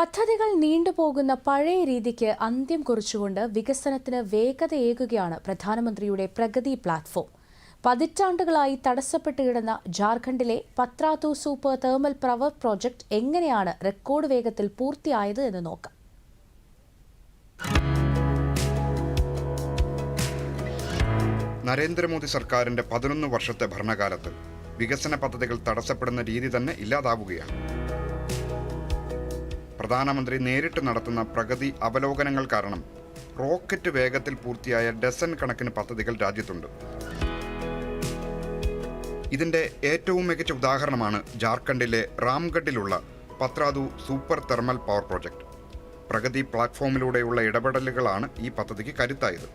പദ്ധതികൾ നീണ്ടുപോകുന്ന പഴയ രീതിക്ക് അന്ത്യം കുറിച്ചുകൊണ്ട് വികസനത്തിന് വേഗതയേകുകയാണ് പ്രധാനമന്ത്രിയുടെ പ്രഗതി പ്ലാറ്റ്ഫോം. പതിറ്റാണ്ടുകളായി തടസ്സപ്പെട്ട് കിടന്ന ജാർഖണ്ഡിലെ Patratu super thermal power project എങ്ങനെയാണ് റെക്കോർഡ് വേഗത്തിൽ പൂർത്തിയായത് എന്ന് നോക്കാം. നരേന്ദ്രമോദി സർക്കാരിന്റെ പതിനൊന്ന് വർഷത്തെ ഭരണകാലത്ത് വികസന പദ്ധതികൾ തടസ്സപ്പെടുന്ന രീതി തന്നെ ഇല്ലാതാവുകയാണ്. പ്രധാനമന്ത്രി നേരിട്ട് നടത്തുന്ന പ്രഗതി അവലോകനങ്ങൾ കാരണം റോക്കറ്റ് വേഗത്തിൽ പൂർത്തിയായ ഡസൻ കണക്കിന് പദ്ധതികൾ രാജ്യത്തുണ്ട്. ഇതിന്റെ ഏറ്റവും മികച്ച ഉദാഹരണമാണ് ജാർഖണ്ഡിലെ റാംഗഡിലുള്ള Patratu super thermal power project. Pragati പ്ലാറ്റ്ഫോമിലൂടെയുള്ള ഇടപെടലുകളാണ് ഈ പദ്ധതിക്ക് കരുത്തായത്.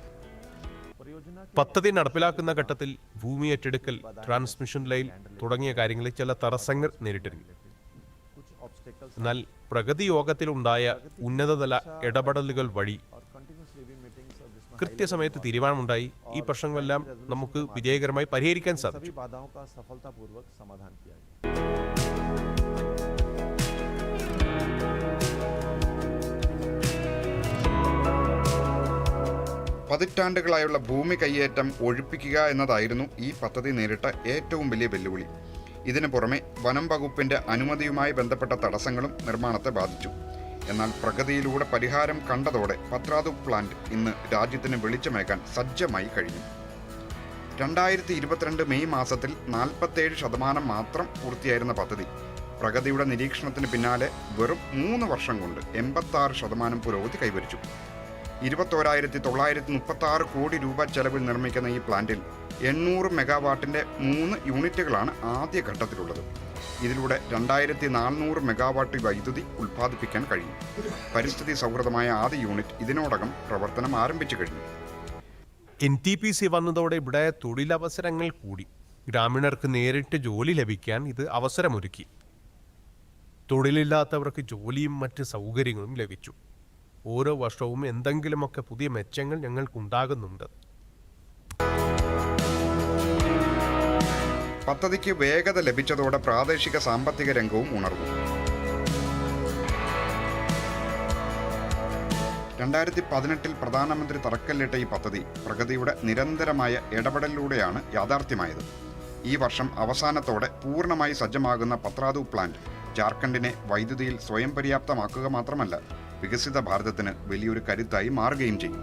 പദ്ധതി നടപ്പിലാക്കുന്ന ഘട്ടത്തിൽ ഭൂമി ഏറ്റെടുക്കൽ ട്രാൻസ്മിഷൻ ലൈൻ തുടങ്ങിയ കാര്യങ്ങളിൽ ചില തടസ്സങ്ങൾ നേരിട്ടിരുന്നു. എന്നാൽ പ്രഗതിയോഗത്തിലുണ്ടായ ഉന്നതതല ഇടപെടലുകൾ വഴി കൃത്യസമയത്ത് തീരുമാനമുണ്ടായി. ഈ പ്രശ്നങ്ങളെല്ലാം നമുക്ക് വിജയകരമായി പരിഹരിക്കാൻ സാധിച്ചു. പതിറ്റാണ്ടുകളായുള്ള ഭൂമി കയ്യേറ്റം ഒഴിപ്പിക്കുക എന്നതായിരുന്നു ഈ പദ്ധതി നേരിട്ട ഏറ്റവും വലിയ വെല്ലുവിളി. ഇതിനു പുറമെ വനം വകുപ്പിന്റെ അനുമതിയുമായി ബന്ധപ്പെട്ട തടസ്സങ്ങളും നിർമ്മാണത്തെ ബാധിച്ചു. എന്നാൽ പ്രഗതിയിലൂടെ പരിഹാരം കണ്ടതോടെ പത്രാതു പ്ലാന്റ് ഇന്ന് രാജ്യത്തിന് വെളിച്ചമേക്കാൻ സജ്ജമായി കഴിഞ്ഞു. രണ്ടായിരത്തി ഇരുപത്തിരണ്ട് മെയ് മാസത്തിൽ നാൽപ്പത്തേഴ് ശതമാനം മാത്രം പൂർത്തിയായിരുന്ന പദ്ധതി പ്രഗതിയുടെ നിരീക്ഷണത്തിന് പിന്നാലെ വെറും മൂന്ന് വർഷം കൊണ്ട് എൺപത്തി ശതമാനം പുരോഗതി കൈവരിച്ചു. ഇരുപത്തോരായിരത്തി തൊള്ളായിരത്തി മുപ്പത്തി ആറ് കോടി രൂപ ചെലവിൽ നിർമ്മിക്കുന്ന ഈ പ്ലാന്റിൽ എണ്ണൂറ് മെഗാവാട്ടിന്റെ മൂന്ന് യൂണിറ്റുകളാണ് ആദ്യ ഘട്ടത്തിലുള്ളത്. ഇതിലൂടെ രണ്ടായിരത്തി നാനൂറ് മെഗാവാട്ട് വൈദ്യുതി ഉൽപ്പാദിപ്പിക്കാൻ കഴിയും. പരിസ്ഥിതി സൗഹൃദമായ ആദ്യ യൂണിറ്റ് ഇതിനോടകം പ്രവർത്തനം ആരംഭിച്ചു കഴിഞ്ഞു. എൻ ടി പി സി വന്നതോടെ ഇവിടെ തൊഴിലവസരങ്ങൾ കൂടി. ഗ്രാമീണർക്ക് നേരിട്ട് ജോലി ലഭിക്കാൻ ഇത് അവസരമൊരുക്കി. തൊഴിലില്ലാത്തവർക്ക് ജോലിയും മറ്റ് സൗകര്യങ്ങളും ലഭിച്ചു. ഓരോ വർഷവും എന്തെങ്കിലുമൊക്കെ പുതിയ മെച്ചങ്ങൾ ഞങ്ങൾക്കുണ്ടാകുന്നുണ്ട്. പദ്ധതിക്ക് വേഗത ലഭിച്ചതോടെ പ്രാദേശിക സാമ്പത്തിക രംഗവും ഉണർന്നു. രണ്ടായിരത്തി പതിനെട്ടിൽ പ്രധാനമന്ത്രി തറക്കല്ലിട്ട ഈ പദ്ധതി പ്രഗതിയുടെ നിരന്തരമായ ഇടപെടലിലൂടെയാണ് യാഥാർത്ഥ്യമായത്. ഈ വർഷം അവസാനത്തോടെ പൂർണമായി സജ്ജമാകുന്ന പത്രാതു പ്ലാന്റ് ജാർഖണ്ഡിനെ വൈദ്യുതിയിൽ സ്വയം പര്യാപ്തമാക്കുക മാത്രമല്ല വികസിത ഭാരതത്തിന് വലിയൊരു കരുത്തായി മാറുകയും ചെയ്യും.